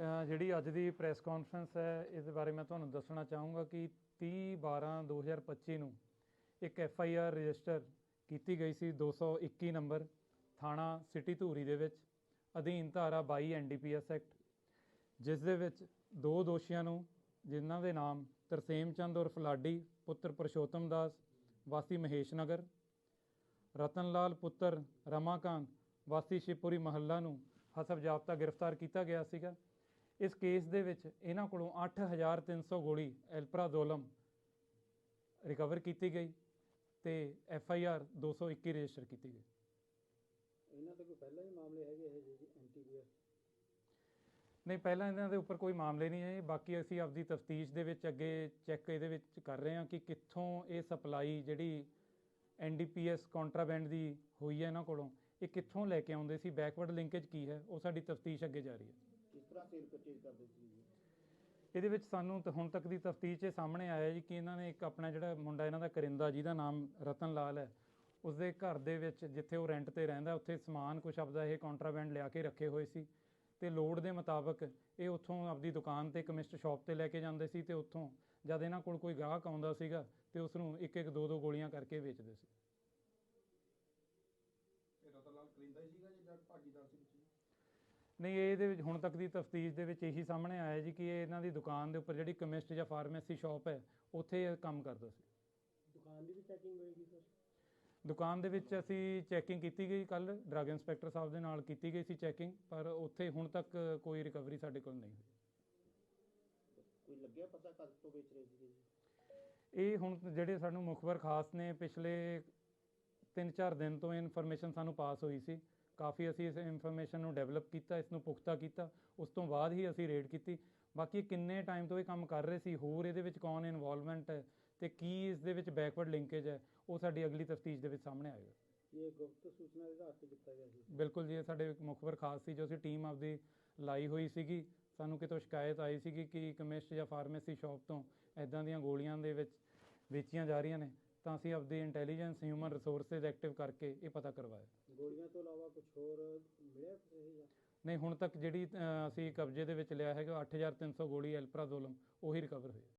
ਜਿਹੜੀ ਅੱਜ ਦੀ press conference ਹੈ, ਇਸ ਬਾਰੇ ਮੈਂ ਤੁਹਾਨੂੰ ਦੱਸਣਾ ਚਾਹੂੰਗਾ ਕਿ 30 12 2025 ਨੂੰ ਇੱਕ ਐਫ ਆਈ ਆਰ ਰਜਿਸਟਰ ਕੀਤੀ ਗਈ ਸੀ 221 ਨੰਬਰ ਥਾਣਾ ਸਿਟੀ ਧੂਰੀ ਦੇ ਵਿੱਚ, ਅਧੀਨ ਧਾਰਾ 22 ਐਨਡੀਪੀਐਸ ਐਕਟ ਜਿਸ ਦੇ ਵਿੱਚ ਦੋ ਦੋਸ਼ੀਆਂ ਨੂੰ, ਜਿਨ੍ਹਾਂ ਦੇ ਨਾਮ ਤਰਸੇਮ ਚੰਦ ਉਰਫ ਫਲਾਡੀ ਪੁੱਤਰ ਪਰਸ਼ੋਤਮ ਦਾਸ, ਵਾਸੀ ਮਹੇਸ਼ ਨਗਰ, ਰਤਨ ਲਾਲ ਪੁੱਤਰ ਰਮਾਕਾਂਤ, ਵਾਸੀ ਸ਼ਿਵਪੁਰੀ ਮਹੱਲਾ ਨੂੰ ਹਸਬ ਜਾਬਤਾ ਗ੍ਰਿਫਤਾਰ ਕੀਤਾ ਗਿਆ ਸੀਗਾ। ਇਸ ਕੇਸ ਦੇ ਵਿੱਚ ਇਹਨਾਂ ਕੋਲੋਂ 8300 ਗੋਲੀ ਐਲਪਰਾਜ਼ੋਲਮ ਰਿਕਵਰ ਕੀਤੀ ਗਈ ਤੇ ਐਫ ਆਈ ਆਰ 221 ਰਜਿਸਟਰ ਕੀਤੀ ਗਈ। ਇਹਨਾਂ ਤੇ ਕੋਈ ਪਹਿਲਾਂ ਹੀ ਮਾਮਲੇ ਹੈਗੇ ਇਹ ਜੀ ਐਨਟੀਪੀਐਸ ਨਹੀਂ ਪਹਿਲਾਂ ਇਹਨਾਂ ਦੇ ਉੱਪਰ ਕੋਈ ਮਾਮਲੇ ਨਹੀਂ ਹੈ। ਬਾਕੀ ਅਸੀਂ ਆਪਦੀ ਤਫਤੀਸ਼ ਦੇ ਵਿੱਚ ਅੱਗੇ ਚੈੱਕ ਇਹਦੇ ਵਿੱਚ ਕਰ ਰਹੇ ਹਾਂ ਕਿ ਕਿੱਥੋਂ ਇਹ ਸਪਲਾਈ ਜਿਹੜੀ ਐਨਡੀਪੀਐਸ ਕੰਟਰਾਬੈਂਡ ਦੀ ਹੋਈ ਹੈ ਇਹਨਾਂ ਕੋਲੋਂ ਇਹ ਕਿੱਥੋਂ ਲੈ ਕੇ ਆਉਂਦੇ ਸੀ ਬੈਕਵਰਡ ਲਿੰਕੇਜ ਕੀ ਹੈ ਉਹ ਸਾਡੀ ਤਫਤੀਸ਼ ਅੱਗੇ ਜਾਰੀ ਹੈ। ਤਰ੍ਹਾਂ ਸੇਲ ਪਰਚੇਜ ਕਰਦੇ ਸੀ ਜੀ। ਇਹਦੇ ਵਿੱਚ ਸਾਨੂੰ ਤਾਂ ਹੁਣ ਤੱਕ ਦੀ ਤਫਤੀਸ਼ 'ਚ ਸਾਹਮਣੇ ਆਇਆ ਜੀ ਕਿ ਇਹਨਾਂ ਨੇ ਇੱਕ ਆਪਣਾ ਜਿਹੜਾ ਮੁੰਡਾ ਇਹਨਾਂ ਦਾ ਕਰਿੰਦਾ ਜਿਹਦਾ ਨਾਮ ਰਤਨ ਲਾਲ ਹੈ। ਉਸਦੇ ਘਰ ਦੇ ਵਿੱਚ ਜਿੱਥੇ ਉਹ ਰੈਂਟ ਤੇ ਰਹਿੰਦਾ ਉੱਥੇ ਸਮਾਨ ਕੁਝ ਆਪਦਾ ਇਹ ਕੰਟਰਾਬੈਂਡ ਲਿਆ ਕੇ ਰੱਖੇ ਹੋਏ ਸੀ ਤੇ ਲੋਡ ਦੇ ਮੁਤਾਬਕ ਇਹ ਉੱਥੋਂ ਆਪਦੀ ਦੁਕਾਨ ਤੇ ਕਮਿਸਟ ਸ਼ਾਪ ਤੇ ਲੈ ਕੇ ਜਾਂਦੇ ਸੀ ਤੇ ਉੱਥੋਂ ਜਦ ਇਹਨਾਂ ਕੋਲ ਕੋਈ ਗਾਹਕ ਆਉਂਦਾ ਸੀਗਾ ਤੇ ਉਸ ਨੂੰ ਇੱਕ ਇੱਕ ਦੋ ਦੋ ਗੋਲੀਆਂ ਕਰਕੇ ਵੇਚਦੇ ਸੀ। ਇਹ ਰਤਨ ਲਾਲ ਕਰਿੰਦਾ ਹੀ ਸੀਗਾ ਜੀ ਜਾਂ ਭਾਗੀਦਾਰ ਸੀ ਵਿੱਚ ਨਹੀਂ ਇਹਦੇ ਵਿੱਚ ਹੁਣ ਤੱਕ ਦੀ ਤਫਤੀਸ਼ ਦੇ ਵਿੱਚ ਇਹੀ ਸਾਹਮਣੇ ਆਇਆ ਜੀ ਕਿ ਇਹ ਇਹਨਾਂ ਦੀ ਦੁਕਾਨ ਦੇ ਉੱਪਰ ਜਿਹੜੀ ਕਮਿਸਟ ਜਾਂ ਫਾਰਮੇਸੀ ਸ਼ਾਪ ਹੈ ਉੱਥੇ ਇਹ ਕੰਮ ਕਰਦਾ ਸੀ। ਦੁਕਾਨ ਦੀ ਵੀ ਚੈਕਿੰਗ ਹੋਏਗੀ ਸਰ? ਦੁਕਾਨ ਦੇ ਵਿੱਚ ਅਸੀਂ ਚੈਕਿੰਗ ਕੀਤੀ ਗਈ ਕੱਲ ਡਰੱਗ ਇੰਸਪੈਕਟਰ ਸਾਹਿਬ ਦੇ ਨਾਲ ਕੀਤੀ ਗਈ ਸੀ ਚੈਕਿੰਗ ਪਰ ਉੱਥੇ ਹੁਣ ਤੱਕ ਕੋਈ ਰਿਕਵਰੀ ਸਾਡੇ ਕੋਲ ਨਹੀਂ ਹੋਈ। ਕੋਈ ਲੱਗਿਆ ਪਤਾ ਕਦ ਤੋਂ ਵੇਚ ਰਹੇ ਇਹ ਹੁਣ ਜਿਹੜੇ ਸਾਨੂੰ ਮੁਖਬਰ ਖਾਸ ਨੇ ਪਿਛਲੇ 3-4 ਦਿਨ ਤੋਂ ਇਨਫੋਰਮੇਸ਼ਨ ਸਾਨੂੰ ਪਾਸ ਹੋਈ ਸੀ। ਕਾਫੀ ਅਸੀਂ ਇਸ ਇਨਫੋਰਮੇਸ਼ਨ ਨੂੰ ਡਿਵੈਲਪ ਕੀਤਾ ਇਸ ਨੂੰ ਪੁਖਤਾ ਕੀਤਾ। ਉਸ ਤੋਂ ਬਾਅਦ ਹੀ ਅਸੀਂ ਰੇਡ ਕੀਤੀ। ਬਾਕੀ ਇਹ ਕਿੰਨੇ ਟਾਈਮ ਤੋਂ ਇਹ ਕੰਮ ਕਰ ਰਹੇ ਸੀ ਹੋਰ ਇਹਦੇ ਵਿੱਚ ਕੌਣ ਇਨਵੋਲਵਮੈਂਟ ਹੈ ਤੇ ਕੀ ਇਸ ਦੇ ਵਿੱਚ ਬੈਕਵਰਡ ਲਿੰਕੇਜ ਹੈ ਉਹ ਸਾਡੀ ਅਗਲੀ ਤਫਤੀਸ਼ ਦੇ ਵਿੱਚ ਸਾਹਮਣੇ ਆਏਗਾ। ਇਹ ਗੁਪਤ ਸੂਚਨਾ ਦੇ ਆਧਾਰ ਤੇ ਕੀਤਾ ਗਿਆ ਸੀ। ਬਿਲਕੁਲ ਜੀ ਇਹ ਸਾਡੇ ਮੁਖਬਰ ਖਾਸ ਸੀ ਜੋ ਅਸੀਂ ਟੀਮ ਆਪਦੀ ਲਾਈ ਹੋਈ ਸੀਗੀ। ਸਾਨੂੰ ਕਿਤੋਂ ਸ਼ਿਕਾਇਤ ਆਈ ਸੀਗੀ ਕਿ ਕਮਿਸਟ ਜਾਂ ਫਾਰਮੇਸੀ ਸ਼ਾਪ ਤੋਂ ਐਦਾਂ ਦੀਆਂ ਗੋਲੀਆਂ ਦੇ ਵਿੱਚ ਵੇਚੀਆਂ ਜਾ ਰਹੀਆਂ ਨੇ। ਤਾਂ ਅਸੀਂ ਆਪਦੀ ਇੰਟੈਲੀਜੈਂਸ ਹਿਊਮਨ ਰਿਸੋਰਸਸ ਐਕਟਿਵ ਕਰਕੇ ਇਹ ਪਤਾ ਕਰਵਾਇਆ। ਗੋਲੀਆਂ ਤੋਂ ਇਲਾਵਾ ਕੁਝ ਹੋਰ ਮਿਲਿਆ ਜਾਂ ਨਹੀਂ ਹੁਣ ਤੱਕ ਜਿਹੜੀ ਅ, ਅਸੀਂ ਕਬਜ਼ੇ ਦੇ ਵਿੱਚ ਲਿਆ ਹੈਗਾ 8300 ਗੋਲੀ ਐਲਪਰਾਜ਼ੋਲਮ ਉਹੀ ਰਿਕਵਰ ਹੋਈ